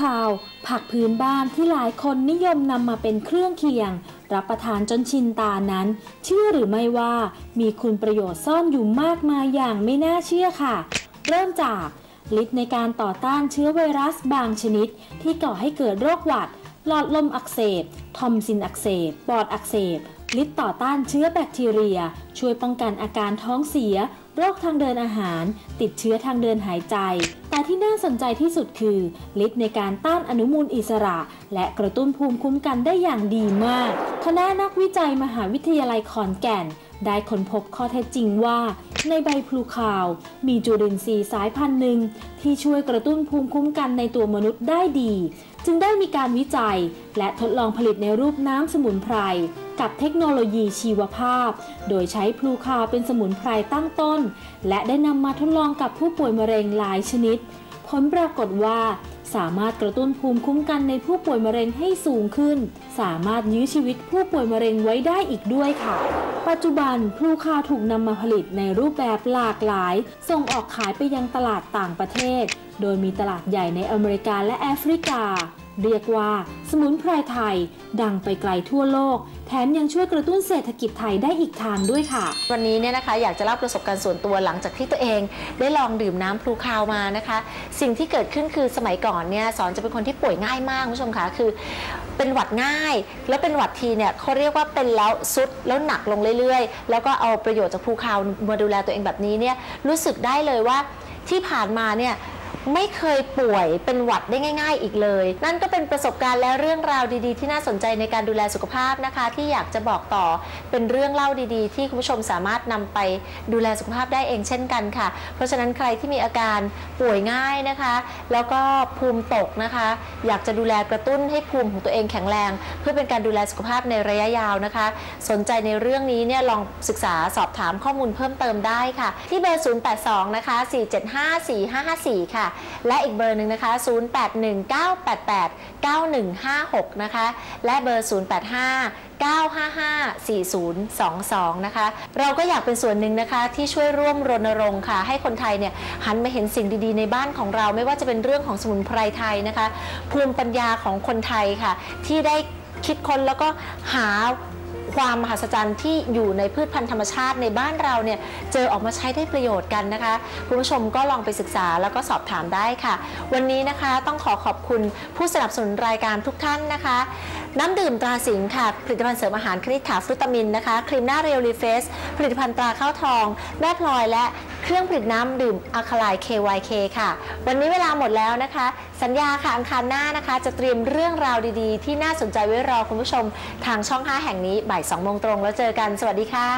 คาว ผักพื้นบ้านที่หลายคนนิยมนำมาเป็นเครื่องเคียง รับประทานจนชินตานั้น เชื่อหรือไม่ว่ามีคุณประโยชน์ซ่อนอยู่มากมายอย่างไม่น่าเชื่อค่ะ เริ่มจากฤทธิ์ในการต่อต้านเชื้อไวรัสบางชนิด ที่ก่อให้เกิดโรคหวัด หลอดลมอักเสบ ทอมซินอักเสบ ปอดอักเสบ ฤทธิ์ต่อต้านเชื้อแบคทีเรีย ช่วยป้องกันอาการท้องเสีย โรคทางเดินอาหาร ติดเชื้อทางเดินหายใจ แต่ที่น่าสนใจที่สุดคือฤทธิ์ในการต้านอนุมูลอิสระ และกระตุ้นภูมิคุ้มกันได้อย่างดีมาก คณะนักวิจัยมหาวิทยาลัยขอนแก่น ได้ค้นพบข้อเท็จจริงว่า ในใบพลูคาว มีจุลินทรีย์สายพันธุ์หนึ่ง ที่ช่วยกระตุ้นภูมิคุ้มกันในตัวมนุษย์ได้ดี จึงได้มีการวิจัย และทดลองผลิตในรูปน้ำสมุนไพร กับเทคโนโลยีชีวภาพ โดยใช้พลูคาวเป็นสมุนไพรตั้งต้น และได้นำมาทดลองกับผู้ป่วยมะเร็งหลายชนิด ผลปรากฏว่า สามารถกระตุ้นภูมิคุ้มกันในผู้ป่วยมะเร็งให้สูงขึ้น สามารถยื้อชีวิตผู้ป่วยมะเร็งไว้ได้อีกด้วยค่ะ ปัจจุบันพลูคาถูกนำมาผลิตในรูปแบบหลากหลาย ส่งออกขายไปยังตลาดต่างประเทศ โดยมีตลาดใหญ่ในอเมริกาและแอฟริกา เรียกว่าสมุนไพรไทย ดังไปไกลทั่วโลก แถมยังช่วยกระตุ้นเศรษฐกิจไทยได้อีกทางด้วยค่ะ วันนี้เนี่ยนะคะอยากจะเล่าประสบการณ์ส่วนตัวหลังจากที่ตัวเอง ได้ลองดื่มน้ำพลูคาวมานะคะ สิ่งที่เกิดขึ้นคือสมัยก่อนเนี่ยสอนจะเป็นคนที่ป่วยง่ายมากคุณผู้ชมคะคือ เป็นหวัดง่าย แล้วเป็นหวัดทีเนี่ยเขาเรียกว่าเป็นแล้วซุดแล้วหนักลงเรื่อยๆ แล้วก็เอาประโยชน์จากพลูคาวมาดูแลตัวเองแบบนี้เนี่ยรู้สึกได้เลยว่าที่ผ่านมาเนี่ย ไม่เคยป่วยเป็นหวัดได้ง่าย ๆ อีกเลย นั่นก็เป็นประสบการณ์และเรื่องราวดีๆ ที่น่าสนใจในการดูแลสุขภาพนะคะ ที่อยากจะบอกต่อเป็นเรื่องเล่าดีๆ ที่คุณผู้ชมสามารถนำไปดูแลสุขภาพได้เองเช่นกันค่ะ เพราะฉะนั้นใครที่มีอาการป่วยง่ายนะคะ แล้วก็ภูมิตกนะคะ อยากจะดูแลกระตุ้นให้ภูมิของตัวเองแข็งแรง เพื่อเป็นการดูแลสุขภาพในระยะยาวนะคะ สนใจในเรื่องนี้เนี่ยลองศึกษาสอบถามข้อมูลเพิ่มเติมได้ค่ะ ที่เบอร์ 082 นะคะ 4754554 ค่ะและอีกเบอร์หนึ่งนะคะ 0819889156 นะคะ และเบอร์ 085 955-4022 นะคะ เราก็อยากเป็นส่วนหนึ่งนะคะ ที่ช่วยร่วมรณรงค์ค่ะ ให้คนไทยเนี่ยหันมาเห็นสิ่งดีๆ ในบ้านของเราไม่ว่าจะเป็นเรื่องของสมุนไพรไทยนะคะ ภูมิปัญญาของคนไทยค่ะ ที่ได้คิดค้นแล้วก็หา ความมหัศจรรย์ที่อยู่ในพืชพันธุ์ธรรมชาติในบ้านเราเนี่ยเจอออกมาใช้ได้ประโยชน์กันนะคะคุณผู้ชมก็ลองไปศึกษาแล้วก็สอบถามได้ค่ะ วันนี้นะคะต้องขอขอบคุณผู้สนับสนุนรายการทุกท่านนะคะ น้ำดื่มตราสิงห์ค่ะ ผลิตภัณฑ์เสริมอาหารคณิตขาฟรุตามินนะคะ ครีมหน้าเรียวรีเฟสผลิตภัณฑ์ตราข้าวทอง แม่พลอยและเครื่องผลิตน้ำดื่มอะคาไล KYK ค่ะ วันนี้เวลาหมดแล้วนะคะ สัญญาค่ะอังคารหน้านะคะ จะเตรียมเรื่องราวดีๆ ที่น่าสนใจไว้รอคุณผู้ชม ทางช่อง 5 แห่งนี้บ่าย2โมงตรงแล้วเจอกัน สวัสดีค่ะ